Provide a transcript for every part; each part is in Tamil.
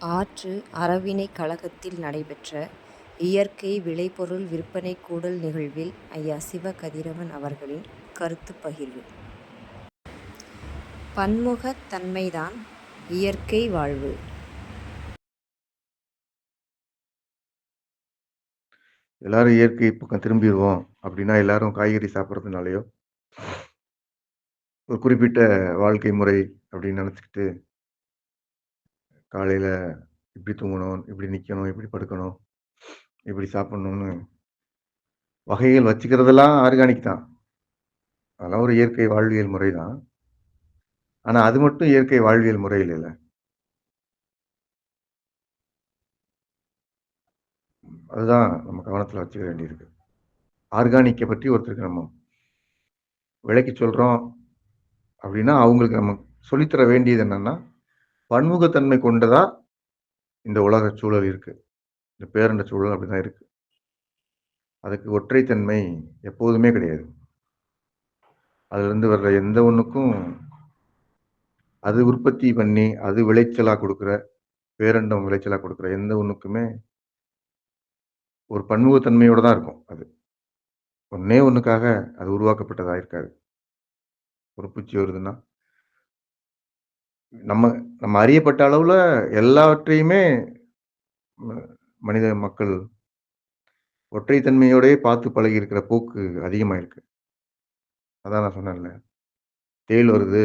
ஆற்று அறவினைக் கழகத்தில் நடைபெற்ற இயற்கை விளைபொருள் விற்பனை கூடல் நிகழ்வில் ஐயா சிவ. கதிரவன் அவர்களின் கருத்துப் பகிர்வு. பன்முகத் தன்மைதான் இயற்கை வாழ்வு. எல்லாரும் இயற்கை பக்கம் திரும்பிடுவோம் அப்படின்னா எல்லாரும் காய்கறி சாப்பிட்றதுனாலையோ ஒரு குறிப்பிட்ட வாழ்க்கை முறை அப்படின்னு நினச்சிக்கிட்டு காலையில் இப்படி தூங்கணும் இப்படி நிற்கணும் இப்படி படுக்கணும் இப்படி சாப்பிட்ணுன்னு வகைகள் வச்சுக்கிறதெல்லாம் ஆர்கானிக் தான். அதெல்லாம் ஒரு இயற்கை வாழ்வியல் முறை தான். ஆனால் அது மட்டும் இயற்கை வாழ்வியல் முறையில் இல்லை. அதுதான் நம்ம கவனத்தில் வச்சுக்க வேண்டியிருக்கு. ஆர்கானிக்கை பற்றி ஒருத்தருக்கு நம்ம விலைக்கு சொல்கிறோம் அப்படின்னா அவங்களுக்கு நம்ம சொல்லித்தர வேண்டியது என்னென்னா பன்முகத்தன்மை கொண்டதா இந்த உலக சூழல் இருக்கு? இந்த பேரண்ட சூழல் அப்படிதான் இருக்கு. அதுக்கு ஒற்றைத்தன்மை எப்போதுமே கிடையாது. அதுலேருந்து வர்ற எந்த ஒன்றுக்கும் அது உற்பத்தி பண்ணி அது விளைச்சலாக கொடுக்குற பேரண்டம் விளைச்சலாக கொடுக்குற எந்த ஒன்றுக்குமே ஒரு பன்முகத்தன்மையோடு தான் இருக்கும் அது. ஒன்னே ஒன்றுக்காக அது உருவாக்கப்பட்டதாக இருக்காது. ஒரு பூச்சி வருதுன்னா நம்ம நம்ம அறியப்பட்ட அளவில் எல்லாவற்றையுமே மனித மக்கள் ஒற்றைத்தன்மையோடய பார்த்து பழகி இருக்கிற போக்கு அதிகமாக இருக்கு அதான் நான் சொன்னேன்ல. தேல் வருது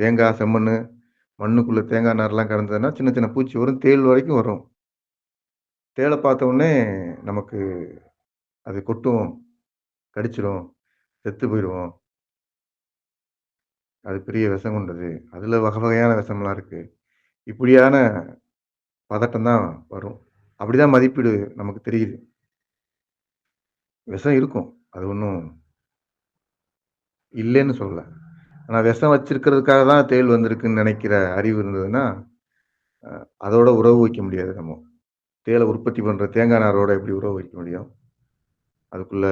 தேங்காய் செம்மண் மண்ணுக்குள்ளே தேங்காய் நார்லாம் கறந்ததுன்னா சின்ன சின்ன பூச்சி வரும் தேல் வரைக்கும் வரும். தேலை பார்த்த உடனே நமக்கு அது கொட்டும் கடிச்சிடும் செத்து போயிடுவோம். அது பெரிய விஷம் கொண்டது. அதில் வகை வகையான விஷம்லாம் இருக்குது இப்படியான பதட்டம் தான் வரும். அப்படி தான் மதிப்பீடு நமக்கு தெரியுது. விஷம் இருக்கும். அது ஒன்றும் இல்லைன்னு சொல்லலை. ஆனால் விஷம் வச்சிருக்கிறதுக்காக தான் தேள் வந்திருக்குன்னு நினைக்கிற அறிவு இருந்ததுன்னா அதோட உறவு வைக்க முடியாது நம்ம. தேலை உற்பத்தி பண்ணுற தேங்காய் நாரோட எப்படி உறவு வைக்க முடியும்? அதுக்குள்ள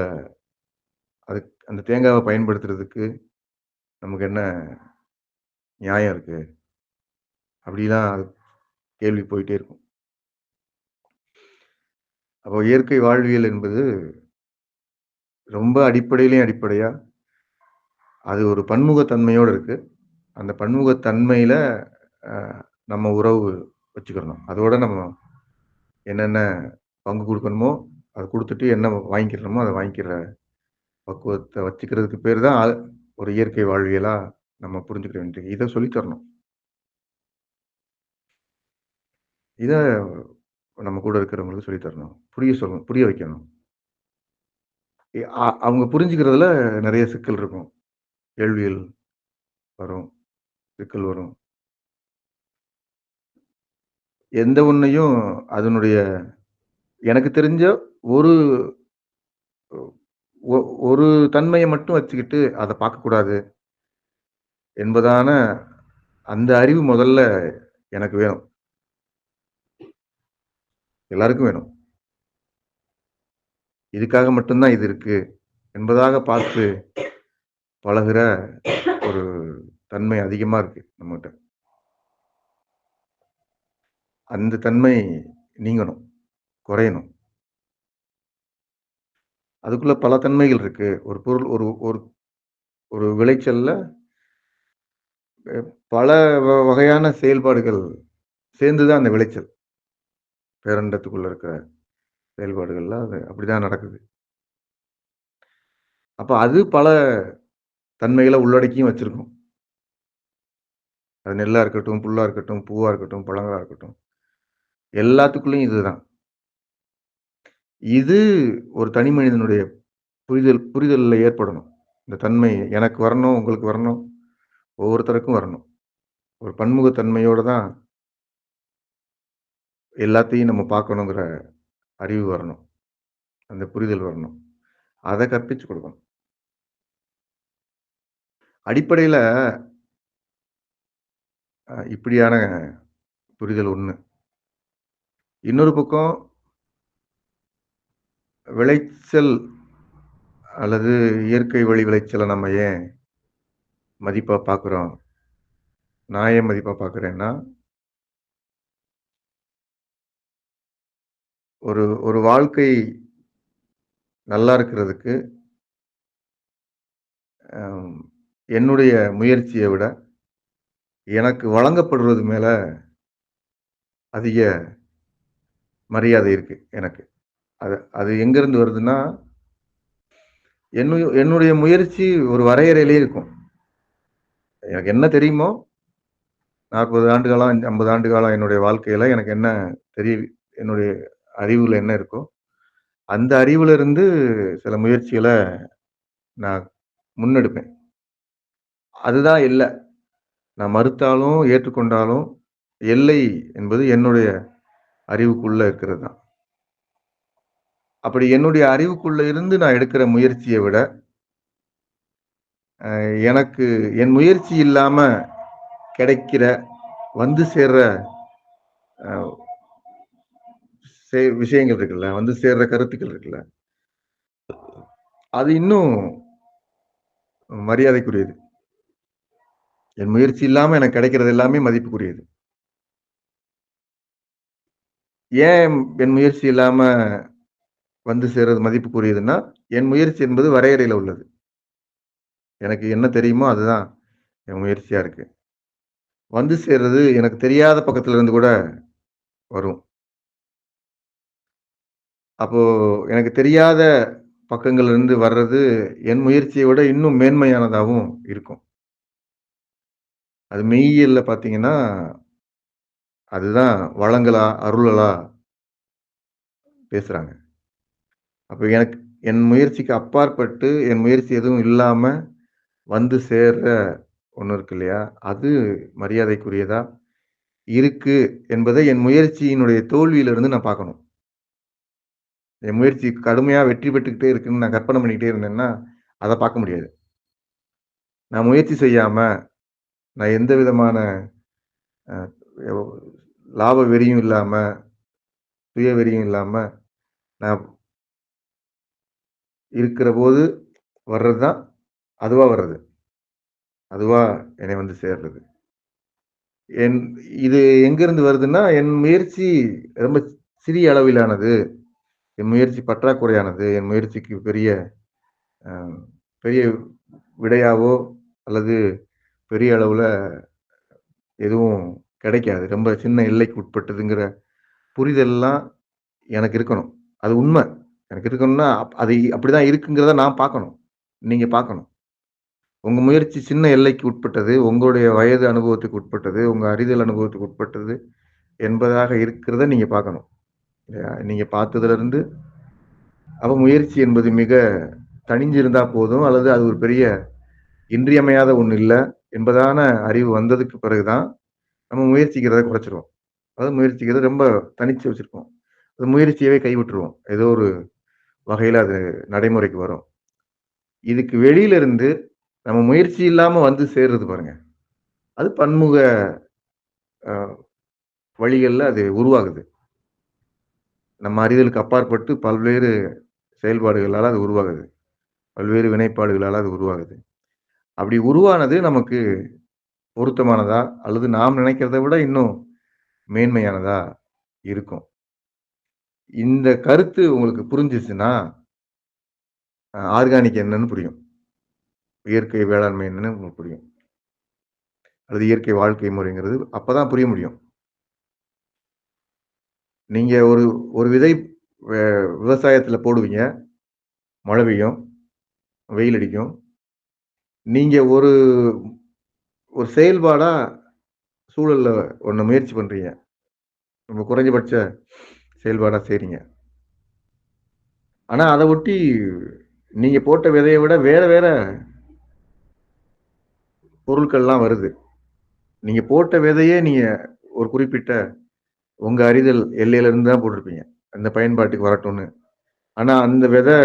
அது அந்த தேங்காவை பயன்படுத்துறதுக்கு நமக்கு என்ன நியாயம் இருக்கு? அப்படிலாம் அது கேள்வி போயிட்டே இருக்கும். அப்போ இயற்கை வாழ்வியல் என்பது ரொம்ப அடிப்படையிலையும் அடிப்படையா? அது ஒரு பன்முகத்தன்மையோடு இருக்கு. அந்த பன்முகத்தன்மையில நம்ம உறவு வச்சுக்கிறணும். அதோட நம்ம என்னென்ன பங்கு கொடுக்கணுமோ அதை கொடுத்துட்டு என்ன வாங்கிக்கிறணுமோ அதை வாங்கிக்கிற பக்குவத்தை வச்சுக்கிறதுக்கு பேர் தான் ஒரு இயற்கை வாழ்வியலா நம்ம புரிஞ்சுக்க வேண்டியது. இதை சொல்லித்தரணும் இதை நம்ம கூட இருக்கிறவங்களுக்கு சொல்லித்தரணும் புரிய சொல்லணும் புரிய வைக்கணும். அவங்க புரிஞ்சுக்கிறதுல நிறைய சிக்கல் இருக்கும். கேள்விகள் வரும் சிக்கல் வரும். எந்த ஒன்றையும் அதனுடைய எனக்கு தெரிஞ்ச ஒரு ஒரு தன்மையை மட்டும் வச்சுக்கிட்டு அதை பார்க்கக்கூடாது என்பதான அந்த அறிவு முதல்ல எனக்கு வேணும். எல்லாருக்கும் வேணும். இதுக்காக மட்டும்தான் இது இருக்கு என்பதாக பார்த்து பழகிற ஒரு தன்மை அதிகமா இருக்கு நம்மகிட்ட. அந்த தன்மை நீங்கணும் குறையணும். அதுக்குள்ள பல தன்மைகள் இருக்கு. ஒரு பொருள் ஒரு ஒரு ஒரு விளைச்சல்ல பல வகையான செயல்பாடுகள் சேர்ந்துதான் அந்த விளைச்சல். பேரண்டத்துக்குள்ள இருக்கிற செயல்பாடுகள்லாம் அது அப்படிதான் நடக்குது. அப்ப அது பல தன்மைகளை உள்ளடக்கியும் வச்சிருக்கும். அது நெல்லா இருக்கட்டும் புல்லா இருக்கட்டும் பூவா இருக்கட்டும் பழங்களா இருக்கட்டும் எல்லாத்துக்குள்ளேயும் இதுதான். இது ஒரு தனி மனிதனுடைய புரிதல் புரிதலில் ஏற்படணும். இந்த தன்மை எனக்கு வரணும் உங்களுக்கு வரணும் ஒவ்வொருத்தருக்கும் வரணும். ஒரு பன்முகத்தன்மையோடு தான் எல்லாத்தையும் நம்ம பார்க்கணுங்கிற அறிவு வரணும். அந்த புரிதல் வரணும். அதை கற்பிச்சு கொடுக்கணும். அடிப்படையில் இப்படியான புரிதல் ஒன்று இன்னொரு பக்கம் விளைச்சல் அல்லது இயற்கை வழி விளைச்சலை நம்ம ஏன் மதிப்பாக பார்க்குறோம்? நான் ஏன் மதிப்பாக பார்க்குறேன்னா ஒரு ஒரு வாழ்க்கை நல்லா இருக்கிறதுக்கு என்னுடைய முயற்சியை விட எனக்கு வழங்கப்படுறது மேலே அதிக மரியாதை இருக்குது எனக்கு. அது எங்கேருந்து எங்கிருந்து வருதுன்னா என்னுடைய என்னுடைய முயற்சி ஒரு வரையறையிலே இருக்கும். எனக்கு என்ன தெரியுமோ நாற்பது ஆண்டு காலம் ஐம்பது ஆண்டு காலம் என்னுடைய வாழ்க்கையில எனக்கு என்ன தெரியும் என்னுடைய அறிவுல என்ன இருக்கோ அந்த அறிவுல இருந்து சில முயற்சிகளை நான் முன்னெடுப்பேன். அதுதான் இல்லை. நான் மறுத்தாலும் ஏற்றுக்கொண்டாலும் எல்லை என்பது என்னுடைய அறிவுக்குள்ள இருக்கிறது தான் அப்படி என்னுடைய அறிவுக்குள்ள இருந்து நான் எடுக்கிற முயற்சியை விட எனக்கு என் முயற்சி இல்லாம கிடைக்கிற வந்து சேர்ற சே- விஷயங்கள் இருக்குல்ல வந்து சேர்ற கருத்துக்கள் இருக்குல்ல அது இன்னும் மரியாதைக்குரியது. என் முயற்சி இல்லாம எனக்கு கிடைக்கிறது எல்லாமே மதிப்புக்குரியது. ஏன் என் முயற்சி இல்லாம வந்து சேர்றது மதிப்புக்குரியதுன்னா என் முயற்சி என்பது வரையறையில் உள்ளது. எனக்கு என்ன தெரியுமோ அதுதான் என் முயற்சியாக இருக்குது வந்து சேர்றது எனக்கு தெரியாத பக்கத்துல இருந்து கூட வரும். அப்போ எனக்கு தெரியாத பக்கங்கள்ல இருந்து வர்றது என் முயற்சியை விட இன்னும் மேன்மையானதாகவும் இருக்கும். அது மெய்யியல்ல பார்த்தீங்கன்னா அதுதான் வளங்களா அருளலா பேசுறாங்க. அப்போ எனக்கு என் முயற்சிக்கு அப்பாற்பட்டு என் முயற்சி எதுவும் இல்லாம வந்து சேர்ற ஒன்று இருக்கு இல்லையா? அது மரியாதைக்குரியதா? இருக்கு என்பதை என் முயற்சியினுடைய தோல்வியிலிருந்து நான் பார்க்கணும். என் முயற்சி கடுமையா வெற்றி பெற்றுக்கிட்டே இருக்குன்னு நான் கற்பனை பண்ணிக்கிட்டே இருந்தேன்னா அதை பார்க்க முடியாது. நான் முயற்சி செய்யாம நான் எந்த விதமான லாப வெறியும் இல்லாம சுய வெறியும் இல்லாம நான் இருக்கிற போது வர்றது தான் அதுவா வர்றது. அதுவா என்னை வந்து சேர்றது. என் இது எங்கிருந்து வருதுன்னா என் முயற்சி ரொம்ப சிறிய அளவிலானது. என் முயற்சி பற்றாக்குறையானது. என் முயற்சிக்கு பெரிய பெரிய விடையாவோ அல்லது பெரிய அளவில் எதுவும் கிடைக்காது. ரொம்ப சின்ன எல்லைக்கு உட்பட்டதுங்கிற புரிதல்லாம் எனக்கு இருக்கணும். அது உண்மை. எனக்கு இருக்கணும்னா அது அப்படிதான் இருக்குங்கிறத நான் பார்க்கணும். நீங்க பார்க்கணும். உங்க முயற்சி சின்ன எல்லைக்கு உட்பட்டது உங்களுடைய வயது அனுபவத்துக்கு உட்பட்டது உங்க அறிதல் அனுபவத்துக்கு உட்பட்டது என்பதாக இருக்கிறத நீங்க பார்க்கணும். இல்லையா? நீங்க பார்த்ததுல இருந்து அப்ப முயற்சி என்பது மிக தனிஞ்சிருந்தா போதும் அல்லது அது ஒரு பெரிய இன்றியமையாத ஒன்று இல்லை என்பதான அறிவு வந்ததுக்கு பிறகுதான் நம்ம முயற்சிக்கிறத குறைச்சிருவோம். அதாவது முயற்சிக்கிறத ரொம்ப தனிச்சு வச்சிருக்கோம் அது முயற்சியவே கைவிட்டுருவோம். ஏதோ ஒரு வகையில் அது நடைமுறைக்கு வரும். இதுக்கு வெளியில இருந்து நம்ம முயற்சி இல்லாம வந்து சேர்றது பாருங்க. அது பன்முக வழிகளில் அது உருவாகுது. நம்ம அறிதலுக்கு அப்பாற்பட்டு பல்வேறு செயல்பாடுகளால் அது உருவாகுது. பல்வேறு வினைப்பாடுகளால் அது உருவாகுது. அப்படி உருவானது நமக்கு பொருத்தமானதா? அல்லது நாம் நினைக்கிறத விட இன்னும் மேன்மையானதா? இருக்கும். இந்த கருத்து உங்களுக்கு புரிஞ்சிச்சுன்னா ஆர்கானிக் என்னன்னு புரியும். இயற்கை வேளாண்மை என்னன்னு உங்களுக்கு புரியும். அல்லது இயற்கை வாழ்க்கை முறைங்கிறது அப்பதான் புரிய முடியும். நீங்க ஒரு ஒரு விதை விவசாயத்தில் விவசாயத்துல போடுவீங்க. மழை பெய்யும் வெயில் அடிக்கும். நீங்க ஒரு ஒரு செயல்பாடா சூழல்ல ஒன்று முயற்சி பண்றீங்க. ரொம்ப குறைஞ்சபட்ச செயல்பாடா செய்கிறீங்க ஆனால் அதை ஒட்டி நீங்கள் போட்ட விதையை விட வேற வேற பொருட்கள்லாம் வருது. நீங்கள் போட்ட விதையே நீங்கள் ஒரு குறிப்பிட்ட உங்கள் அறிதல் எல்லையிலேருந்து தான் போட்டிருப்பீங்க. அந்த பயன்பாட்டுக்கு வரட்டும்னு. ஆனால் அந்த விதை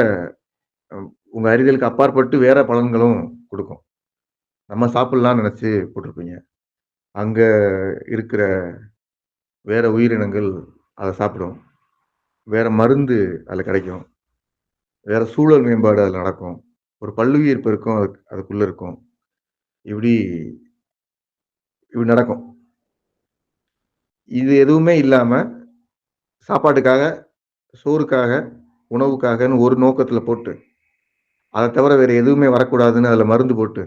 உங்கள் அறிதலுக்கு அப்பாற்பட்டு வேற பலன்களும் கொடுக்கும். நம்ம சாப்பிட்லாம்னு நினச்சி போட்டிருப்பீங்க. அங்கே இருக்கிற வேற உயிரினங்கள் அதை சாப்பிடும். வேற மருந்து அதில் கிடைக்கும். வேற சூழல் மேம்பாடு அதில் நடக்கும். ஒரு பல்லுயிர் பெருக்கம் அதுக்கு அதுக்குள்ளே இருக்கும். இப்படி இப்படி நடக்கும். இது எதுவுமே இல்லாமல் சாப்பாட்டுக்காக சோறுக்காக, உணவுக்காகன்னு ஒரு நோக்கத்தில் போட்டு, அதை தவிர வேறு எதுவுமே வரக்கூடாதுன்னு அதில் மருந்து போட்டு,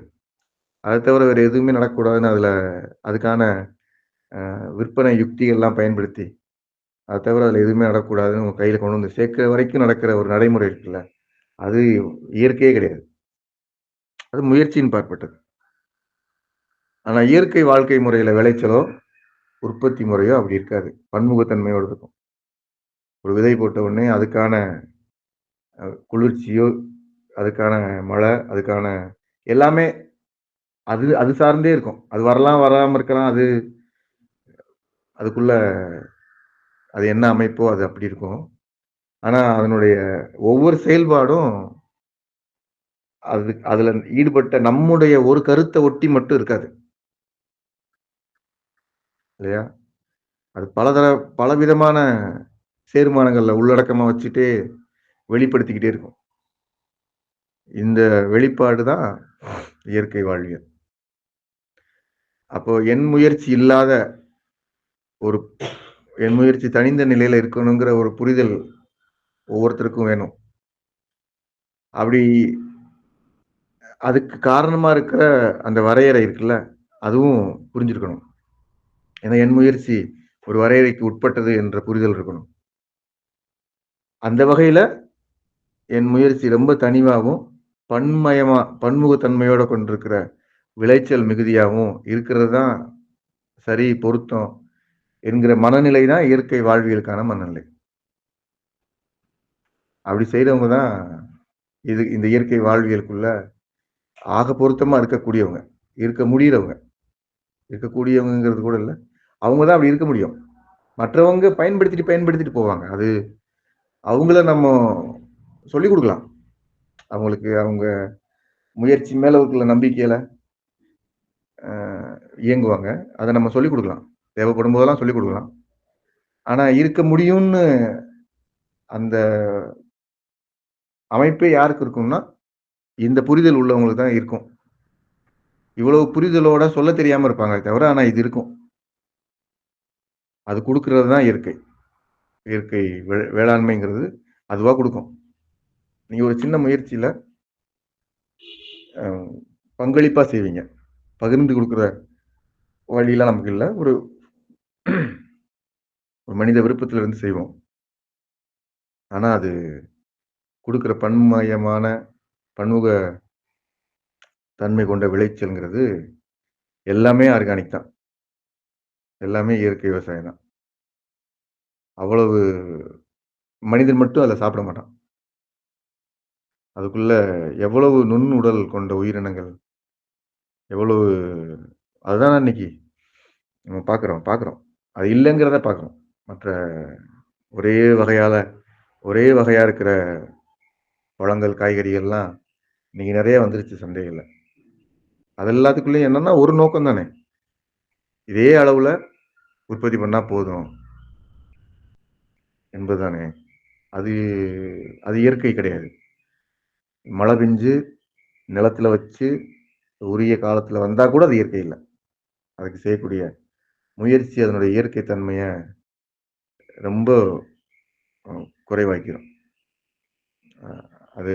அதை தவிர வேறு எதுவுமே நடக்கக்கூடாதுன்னு அதில் அதுக்கான விற்பனை யுக்திகள்லாம் பயன்படுத்தி, அதை தவிர அதில் எதுவுமே நடக்கூடாதுன்னு உங்கள் கையில் கொண்டு வந்து சேர்க்கிற வரைக்கும் நடக்கிற ஒரு நடைமுறை இருக்குல்ல, அது இயற்கையே கிடையாது. அது முயற்சியின் பார்ப்பட்டது ஆனால் இயற்கை வாழ்க்கை முறையில் விளைச்சலோ, உற்பத்தி முறையோ அப்படி இருக்காது. பன்முகத்தன்மையோடு இருக்கும். ஒரு விதை போட்ட உடனே அதுக்கான குளிர்ச்சியோ, அதுக்கான மழை, அதுக்கான எல்லாமே அது அது சார்ந்தே இருக்கும். அது வரலாம், வராமல் இருக்கலாம். அது அதுக்குள்ள அது என்ன அமைப்போ அது அப்படி இருக்கும். ஆனால் அதனுடைய ஒவ்வொரு செயல்பாடும் அது அதில் ஈடுபட்ட நம்முடைய ஒரு கருத்தை ஒட்டி மட்டும் இருக்காது. இல்லையா? அது பலதர பலவிதமான சேர்மானங்களில் உள்ளடக்கமாக வச்சுட்டே வெளிப்படுத்திக்கிட்டே இருக்கும். இந்த வெளிப்பாடு தான் இயற்கை வாழ்வியல். அப்போ என் முயற்சி இல்லாத ஒரு என் முயற்சி தனிந்த நிலையில இருக்கணுங்கிற ஒரு புரிதல் ஒவ்வொருத்தருக்கும் வேணும். அப்படி அதுக்கு காரணமா இருக்கிற அந்த வரையறை இருக்குல்ல, அதுவும் புரிஞ்சிருக்கணும். ஏன்னா என் முயற்சி ஒரு வரையறைக்கு உட்பட்டது என்ற புரிதல் இருக்கணும். அந்த வகையில என் முயற்சி ரொம்ப தனிவாகவும் பன்மயமா பன்முகத்தன்மையோட கொண்டிருக்கிற விளைச்சல் மிகுதியாகவும் இருக்கிறது தான் சரி, பொருத்தம் என்கிற மனநிலை தான் இயற்கை வாழ்வியலுக்கான மனநிலை. அப்படி செய்கிறவங்க தான் இது இந்த இயற்கை வாழ்வியலுக்குள்ள ஆக பொருத்தமாக இருக்கக்கூடியவங்க. இருக்க முடிகிறவங்க இருக்கக்கூடியவங்கிறது கூட இல்லை அவங்க தான் அப்படி இருக்க முடியும். மற்றவங்க பயன்படுத்திட்டு, பயன்படுத்திட்டு போவாங்க. அது அவங்கள நம்ம சொல்லிக் கொடுக்கலாம் அவங்களுக்கு அவங்க முயற்சி மேலே இருக்கிற நம்பிக்கையில் இயங்குவாங்க. அதை நம்ம சொல்லிக் கொடுக்கலாம் தேவைப்படும் போதெல்லாம் சொல்லிக் கொடுக்கலாம் ஆனா இருக்க முடியும்னு அந்த அமைப்பே யாருக்கு இருக்கும்னா, இந்த புரிதல் உள்ளவங்களுக்கு தான் இருக்கும். இவ்வளவு புரிதலோட சொல்ல தெரியாம இருப்பாங்க தவிர, ஆனா இது இருக்கும். அது கொடுக்கறது தான் இயற்கை. இயற்கை வே வேளாண்மைங்கிறது அதுவா கொடுக்கும் நீங்க ஒரு சின்ன முயற்சியில பங்களிப்பாக பங்களிப்பா செய்வீங்க. பகிர்ந்து கொடுக்குற வழிலாம் நமக்கு இல்லை ஒரு ஒரு மனித விருப்பத்துல இருந்து செய்வோம். ஆனா அது கொடுக்குற பன்மயமான, பன்முக தன்மை கொண்ட விளைச்சல்ங்கிறது எல்லாமே ஆர்கானிக் தான். எல்லாமே இயற்கை விவசாயம் தான். அவ்வளவு மனிதன் மட்டும் அதில் சாப்பிட மாட்டான். அதுக்குள்ள எவ்வளவு நுண் உடல் கொண்ட உயிரினங்கள், எவ்வளவு அதுதான் இன்னைக்கு நம்ம பார்க்குறோம் பார்க்குறோம். அது இல்லைங்கிறத பார்க்கணும் மற்ற ஒரே வகையால ஒரே வகையாக இருக்கிற பழங்கள், காய்கறிகள்லாம் இன்னைக்கு நிறைய வந்துருச்சு சந்தைகள்ல. அது எல்லாத்துக்குள்ளேயும் என்னன்னா ஒரு நோக்கம் தானே. இதே அளவில் உற்பத்தி பண்ணால் போதும். என்பது தானே அது அது இயற்கை கிடையாது. மழை பெஞ்சு, நிலத்தில் வச்சு, உரிய காலத்தில் வந்தால் கூட அது இயற்கை இல்லை அதுக்கு செய்யக்கூடிய முயற்சி அதனுடைய இயற்கை தன்மையை ரொம்ப குறைவாக்கிடும் அது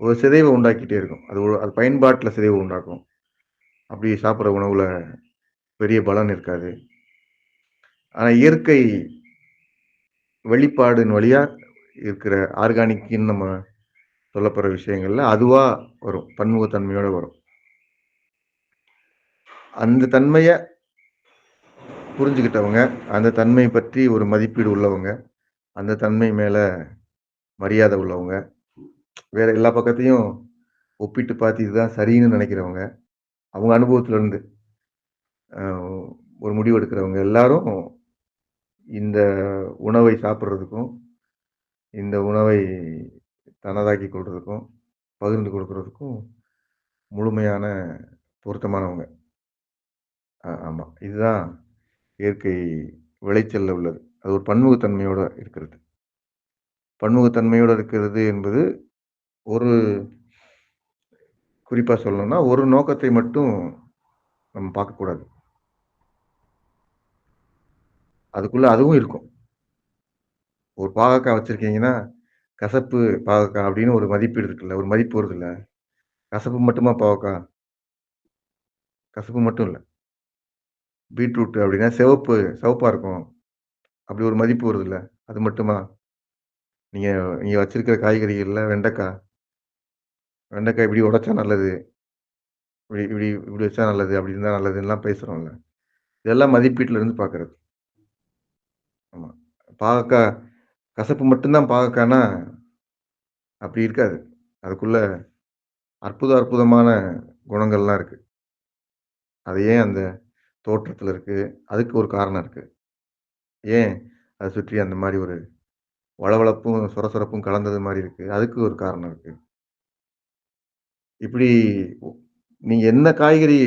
ஒரு சிதைவை உண்டாக்கிட்டே இருக்கும். அது அது பயன்பாட்டில் சிதைவு உண்டாக்கும். அப்படி சாப்பிட்ற உணவில் பெரிய பலன் இருக்காது. ஆனால் இயற்கை வெளிப்பாடின் வழியாக இருக்கிற ஆர்கானிக்குன்னு நம்ம சொல்லப்படுற விஷயங்கள்ல அதுவாக வரும். பன்முகத்தன்மையோடு வரும். அந்த தன்மையை புரிஞ்சுக்கிட்டவங்க, அந்த தன்மை பற்றி ஒரு மதிப்பீடு உள்ளவங்க, அந்த தன்மை மேலே மரியாதை உள்ளவங்க, வேற எல்லா பக்கத்தையும் ஒப்பிட்டு பார்த்து இதுதான் சரின்னு நினைக்கிறவங்க, அவங்க அனுபவத்திலேருந்து ஒரு முடிவு எடுக்கிறவங்க எல்லாரும் இந்த உணவை சாப்பிட்றதுக்கும் இந்த உணவை தனதாக்கி கொள்றதுக்கும், பகிர்ந்து கொடுக்கறதுக்கும் முழுமையான பொருத்தமானவங்க. ஆமாம் இதுதான் இயற்கை விளைச்சலில் உள்ளது. அது ஒரு பன்முகத்தன்மையோட இருக்கிறது. பன்முகத்தன்மையோட இருக்கிறது என்பது ஒரு குறிப்பாக சொல்லணும்னா, ஒரு நோக்கத்தை மட்டும் நம்ம பார்க்கக்கூடாது. அதுக்குள்ளே அதுவும் இருக்கும். ஒரு பாகக்காய் வச்சுருக்கீங்கன்னா கசப்பு பாகக்காய் அப்படின்னு ஒரு மதிப்பீடு இருக்குல்ல. ஒரு மதிப்பு வருதுல்ல. கசப்பு மட்டுமா பாவக்காய் கசப்பு மட்டும் இல்லை பீட்ரூட் அப்படின்னா சிவப்பு சிவப்பாக இருக்கும். அப்படி ஒரு மதிப்பு வருதுல்ல. அது மட்டுமா? நீங்கள் நீங்கள் வச்சுருக்கிற காய்கறிகளில் வெண்டைக்காய் வெண்டைக்காய் இப்படி உடைச்சா நல்லது. இப்படி இப்படி இப்படி வச்சா நல்லது. அப்படி இருந்தால் நல்லதுன்னுலாம் பேசுகிறோம்ல இதெல்லாம் மதிப்பீட்டிலேருந்து இருந்து ஆமாம் பாகக்காய் கசப்பு மட்டும் தான் அப்படி இருக்காது. அதுக்குள்ள அற்புத அற்புதமான குணங்கள்லாம் இருக்குது அது ஏன் அந்த தோற்றத்தில் இருக்குது அதுக்கு ஒரு காரணம் இருக்குது ஏன் அதை சுற்றி அந்த மாதிரி ஒரு வளவளப்பும், சொரசொரப்பும் கலந்தது மாதிரி இருக்குது அதுக்கு ஒரு காரணம் இருக்குது இப்படி நீங்கள் என்ன காய்கறி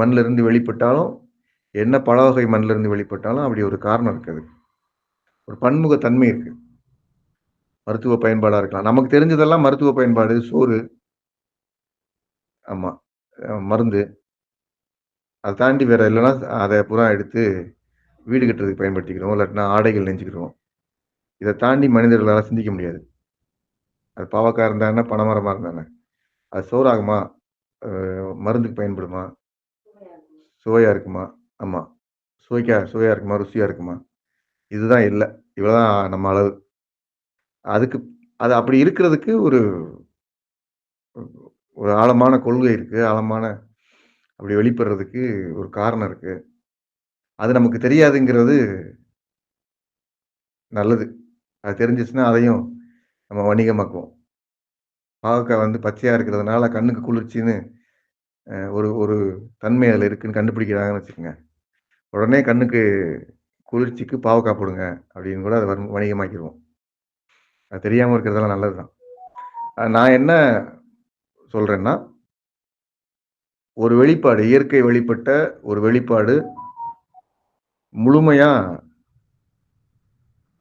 மண்ணிலிருந்து இருந்து வெளிப்பட்டாலும், என்ன பழ வகை மண்ணிலிருந்து வெளிப்பட்டாலும், அப்படி ஒரு காரணம் இருக்குது ஒரு பன்முகத்தன்மை இருக்குது மருத்துவ பயன்பாடாக இருக்கலாம். நமக்கு தெரிஞ்சதெல்லாம் மருத்துவ பயன்பாடு, சோறு. ஆமாம் மருந்து. அதை தாண்டி வேற இல்லைன்னா அதை பூரா எடுத்து வீடு கட்டுறதுக்கு பயன்படுத்திக்கிறோம். இல்லாட்டினா ஆடைகள் நெஞ்சுக்கிறோம் இதை தாண்டி மனிதர்களால் சிந்திக்க முடியாது. அது பாவக்காய் இருந்தா பணமரமாக இருந்தானே அது சோறாகுமா? மருந்துக்கு பயன்படுமா? சுவையாக இருக்குமா? ஆமாம் சுவைக்கா சுவையாக இருக்குமா? ருசியாக இருக்குமா? இதுதான் இல்லை இவ்வளோதான் நம்ம அளவு. அதுக்கு அது அப்படி இருக்கிறதுக்கு ஒரு ஒரு ஆழமான கொள்கை இருக்குது ஆழமான அப்படி வெளிப்படுறதுக்கு ஒரு காரணம் இருக்கு. அது நமக்கு தெரியாதுங்கிறது நல்லது. அது தெரிஞ்சிச்சுன்னா அதையும் நம்ம வணிகமாக்குவோம். பாவக்காய் வந்து பச்சையாக இருக்கிறதுனால கண்ணுக்கு குளிர்ச்சின்னு ஒரு ஒரு தன்மை அதில் இருக்குன்னு கண்டுபிடிக்கிறாங்கன்னு வச்சுக்கோங்க உடனே கண்ணுக்கு குளிர்ச்சிக்கு பாவக்காய் போடுங்க அப்படின்னு கூட அதை வன் வணிகமாக்கிடுவோம் அது தெரியாமல் இருக்கிறதெல்லாம் நல்லது தான். நான் என்ன சொல்கிறேன்னா ஒரு வெளிப்பாடு, இயற்கை வெளிப்பட்ட ஒரு வெளிப்பாடு முழுமையா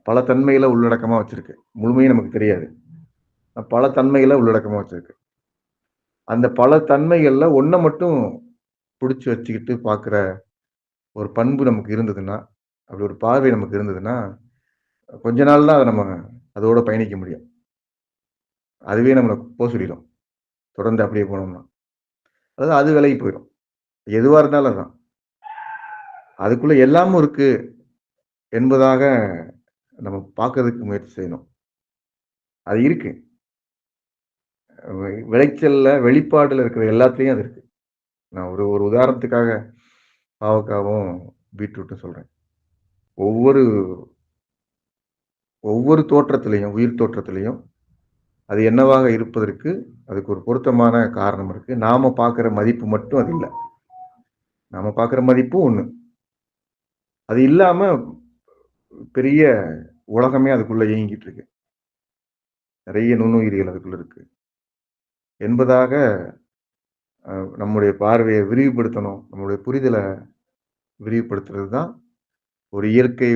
பல தன்மைகளை உள்ளடக்கமா வச்சிருக்கு. முழுமையும் நமக்கு தெரியாது. பல தன்மைகளை உள்ளடக்கமா வச்சிருக்கு. அந்த பல தன்மைகள்ல ஒன்றை மட்டும் பிடிச்சி வச்சுக்கிட்டு பார்க்குற ஒரு பண்பு நமக்கு இருந்ததுன்னா, அப்படி ஒரு பார்வை நமக்கு இருந்ததுன்னா, கொஞ்ச நாள் தான் அதை நம்ம அதோட பயணிக்க முடியும். அதுவே நம்மளை போ சொல்லிடும் தொடர்ந்து அப்படியே போனோம்னா. அதாவது அது விலகி போயிடும் எதுவாக இருந்தாலும் தான் அதுக்குள்ளே எல்லாமும் இருக்குது என்பதாக நம்ம பார்க்கறதுக்கு முயற்சி செய்யணும். அது இருக்கு. விளைச்சலில் வெளிப்பாடில் இருக்கிற எல்லாத்துலேயும் அது இருக்கு. நான் ஒரு ஒரு உதாரணத்துக்காக பாவக்காவும், பீட்ரூட்டும் சொல்கிறேன் ஒவ்வொரு ஒவ்வொரு தோற்றத்துலேயும் உயிர் தோற்றத்துலேயும் அது என்னவாக இருப்பதற்கு அதுக்கு ஒரு பொருத்தமான காரணம் இருக்கு. நாம பார்க்குற மதிப்பு மட்டும் அது இல்லை நாம பார்க்குற மதிப்பு ஒன்று அது இல்லாம பெரிய உலகமே அதுக்குள்ள இயங்கிட்டு இருக்கு. நிறைய நுண்ணுயிரிகள் அதுக்குள்ள இருக்கு. என்பதாக நம்முடைய பார்வையை விரிவுபடுத்தணும். நம்முடைய புரிதலை விரிவுபடுத்துறது தான் ஒரு இயற்கை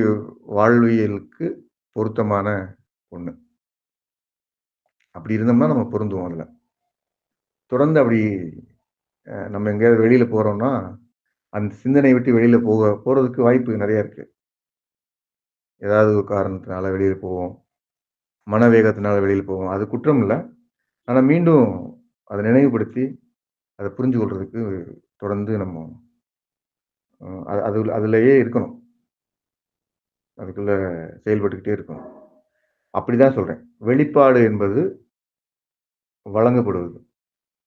வாழ்வியலுக்கு பொருத்தமான ஒன்று அப்படி இருந்தோம்னா நம்ம பொருந்துவோம் அதில் தொடர்ந்து அப்படி நம்ம எங்கேயாவது வெளியில் போகிறோம்னா அந்த சிந்தனைய விட்டு வெளியில் போக போகிறதுக்கு வாய்ப்பு நிறையா இருக்குது ஏதாவது ஒரு காரணத்தினால வெளியில் போவோம். மனவேகத்தினால வெளியில் போவோம். அது குற்றம் இல்லை ஆனால் மீண்டும் அதை நினைவுபடுத்தி, அதை புரிஞ்சு கொள்றதுக்கு தொடர்ந்து நம்ம அது அது இருக்கணும். அதுக்குள்ளே செயல்பட்டுக்கிட்டே இருக்கணும். அப்படிதான் சொல்கிறேன் வெளிப்பாடு என்பது வழங்கப்படுவது.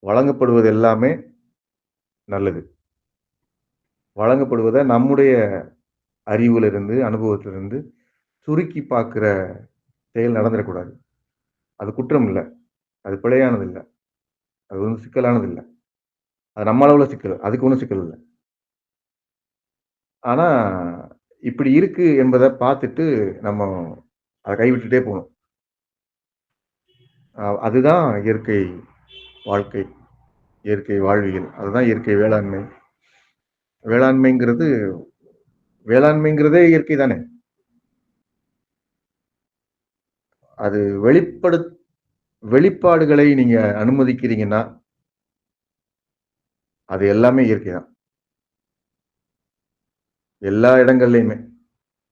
வழங்கப்படுவது எல்லாமே நல்லது. வழங்கப்படுவத நம்முடைய அறிவிலிருந்து, அனுபவத்திலிருந்து சுருக்கி பார்க்குற செயல் நடந்துடக்கூடாது அது குற்றம் இல்லை அது பிழையானது இல்லை அது ஒன்றும் சிக்கலானது இல்லை அது நம்ம அளவில் சிக்கல். அதுக்கு ஒன்றும் சிக்கல் இல்லை ஆனால் இப்படி இருக்குது என்பதை பார்த்துட்டு நம்ம அதை கைவிட்டுட்டே போகணும் அதுதான் இயற்கை வாழ்க்கை. இயற்கை வாழ்வியல். அதுதான் இயற்கை வேளாண்மை. வேளாண்மைங்கிறது வேளாண்மைங்கிறதே இயற்கை தானே! அது வெளிப்படு வெளிப்பாடுகளை நீங்க அனுமதிக்கிறீங்கன்னா அது எல்லாமே இயற்கை தான். எல்லா இடங்கள்லையுமே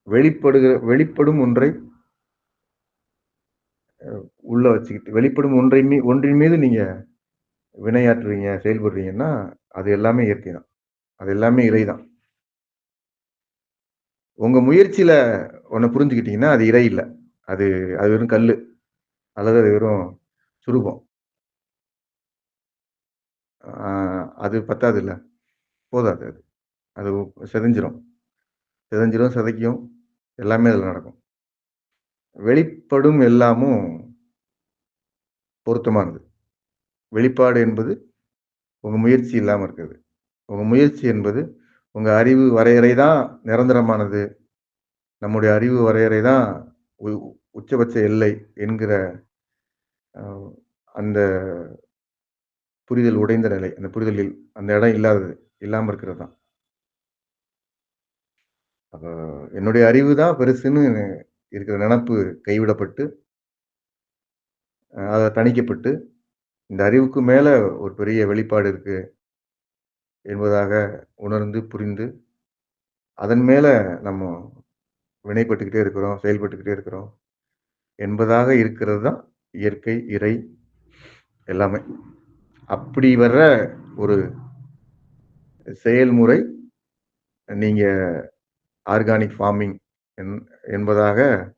வெளிப்படுகிற வெளிப்படும் ஒன்றை உள்ள வச்சுக்கிட்டு வெளிப்படும் ஒன்றை மீ ஒன்றின் மீது நீங்க வினையாற்றுறீங்க, செயல்படுறீங்கன்னா, அது எல்லாமே இயற்கை தான். அது எல்லாமே இறை தான். உங்க முயற்சியில ஒண்ண புரிஞ்சுக்கிட்டீங்கன்னா, அது இறை இல்லை அது அது வெறும் கல் அல்லது அது வெறும் சுரூபம். அது அது பத்தாதுல்ல. போதாது அது. அது செதஞ்சிரும் செதஞ்சிரும் சிதைக்கும். எல்லாமே அதில் நடக்கும். வெளிப்படும் எல்லாமும் பொருத்தமானது. வெளிப்பாடு என்பது உங்கள் முயற்சி இல்லாமல் இருக்குது உங்கள் முயற்சி என்பது உங்கள் அறிவு வரையறை தான் நிரந்தரமானது. நம்முடைய அறிவு வரையறை தான் உ உச்சபட்ச எல்லை என்கிற அந்த புரிதல் உடைந்த நிலை. அந்த புரிதலில் அந்த இடம் இல்லாதது. இல்லாமல் இருக்கிறது தான். என்னுடைய அறிவு தான் பெருசுன்னு இருக்கிற நினப்பு கைவிடப்பட்டு அதை தணிக்கப்பட்டு, இந்த அறிவுக்கு மேலே ஒரு பெரிய வெளிப்பாடு இருக்கு. என்பதாக உணர்ந்து, புரிந்து, அதன் மேலே நம்ம வினைப்பட்டுக்கிட்டே இருக்கிறோம், செயல்பட்டுக்கிட்டே இருக்கிறோம். என்பதாக இருக்கிறது தான் இயற்கை, இறை எல்லாமே. அப்படி வர்ற ஒரு செயல்முறை நீங்கள் ஆர்கானிக் ஃபார்மிங் என்பதாக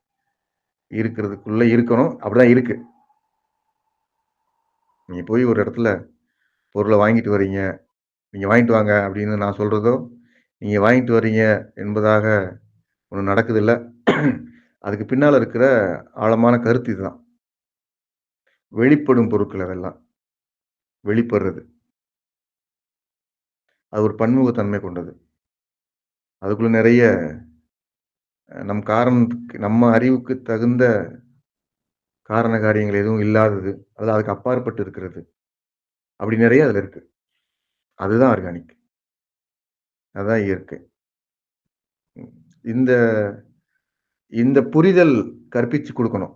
இருக்கிறதுக்குள்ள இருக்கணும். அப்படிதான் இருக்கு. நீங்க போய் ஒரு இடத்துல பொருளை வாங்கிட்டு வர்றீங்க. நீங்க வாங்கிட்டு வாங்க அப்படின்னு நான் சொல்றதோ, நீங்க வாங்கிட்டு வர்றீங்க என்பதாக ஒண்ணு நடக்குதில்ல அதுக்கு பின்னால் இருக்கிற ஆழமான கருத்து இதுதான். வெளிப்படும் பொருட்கள் அதெல்லாம். வெளிப்படுறது. அது ஒரு பன்முகத்தன்மை கொண்டது. அதுக்குள்ள நிறைய நம் காரணத்துக்கு நம்ம அறிவுக்கு தகுந்த காரண காரியங்கள் எதுவும் இல்லாதது. அல்லது அதுக்கு அப்பாற்பட்டு இருக்கிறது. அப்படி நிறைய அதில் இருக்கு. அதுதான் ஆர்கானிக். அதுதான் இயற்கை. இந்த இந்த புரிதல் கற்பிச்சு கொடுக்கணும்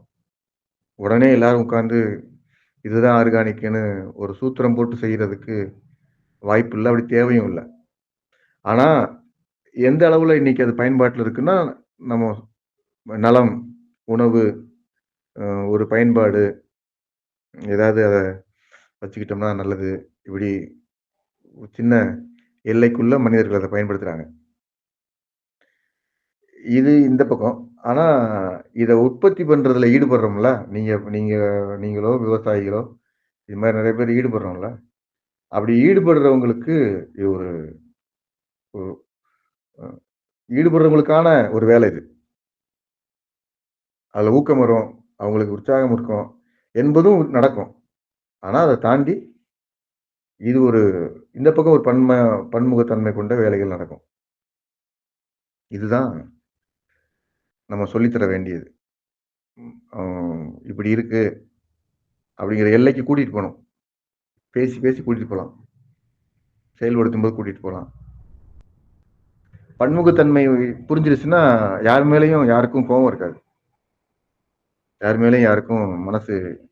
உடனே எல்லாரும் உட்காந்து இதுதான் ஆர்கானிக்னு ஒரு சூத்திரம் போட்டு செய்கிறதுக்கு வாய்ப்பு இல்லை அப்படி தேவையும் இல்லை ஆனால் எந்த அளவில் இன்னைக்கு அது பயன்பாட்டில் இருக்குன்னா, நம்ம நலம், உணவு, ஒரு பயன்பாடு, ஏதாவது அதை வச்சுக்கிட்டோம்னா நல்லது. இப்படி சின்ன எல்லைக்குள்ள மனிதர்கள் அதை பயன்படுத்துகிறாங்க இது இந்த பக்கம். ஆனால் இதை உற்பத்தி பண்ணுறதுல ஈடுபடுறோம்ல, நீங்கள் நீங்கள் நீங்களோ, விவசாயிகளோ, இது மாதிரி நிறைய பேர் ஈடுபடுறோம்ல. அப்படி ஈடுபடுறவங்களுக்கு இது ஒரு ஈடுபடுறவங்களுக்கான ஒரு வேலை இது. அதில் ஊக்கம் வரும். அவங்களுக்கு உற்சாகம் இருக்கும். என்பதும் நடக்கும். ஆனால் அதை தாண்டி இது ஒரு இந்த பக்கம் ஒரு பன்ம பன்முகத்தன்மை கொண்ட வேலைகள் நடக்கும். இதுதான் நம்ம சொல்லித்தர தர வேண்டியது. இப்படி இருக்கு. அப்படிங்கிற எல்லைக்கு கூட்டிகிட்டு போகணும் பேசி, பேசி கூட்டிகிட்டு போகலாம் செயல்படுத்தும் போது கூட்டிகிட்டு போகலாம் பன்முகத்தன்மை புரிஞ்சிருச்சுன்னா, யார் மேலேயும் யாருக்கும் கோவம் இருக்காது. யார் மேலேயும் யாருக்கும் மனசு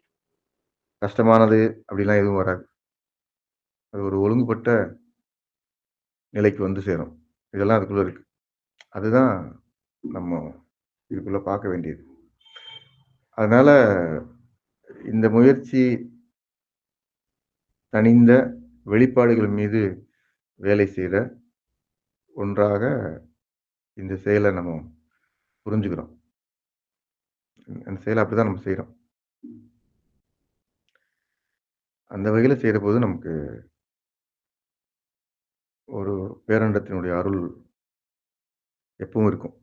கஷ்டமானது அப்படிலாம் எதுவும் வராது. அது ஒரு ஒழுங்குபட்ட நிலைக்கு வந்து சேரும். இதெல்லாம் அதுக்குள்ள இருக்கு. அதுதான் நம்ம இதுக்குள்ள பார்க்க வேண்டியது. அதனால இந்த முயற்சி தனிந்த வெளிப்பாடுகள் மீது வேலை செய்கிற ஒன்றாக இந்த செயலை நம்ம புரிஞ்சுக்கிறோம். அந்த செயலை அப்படிதான் நம்ம செய்கிறோம் அந்த வகையில் செய்கிற போது நமக்கு ஒரு பேரண்டத்தினுடைய அருள் எப்பவும் இருக்கும்.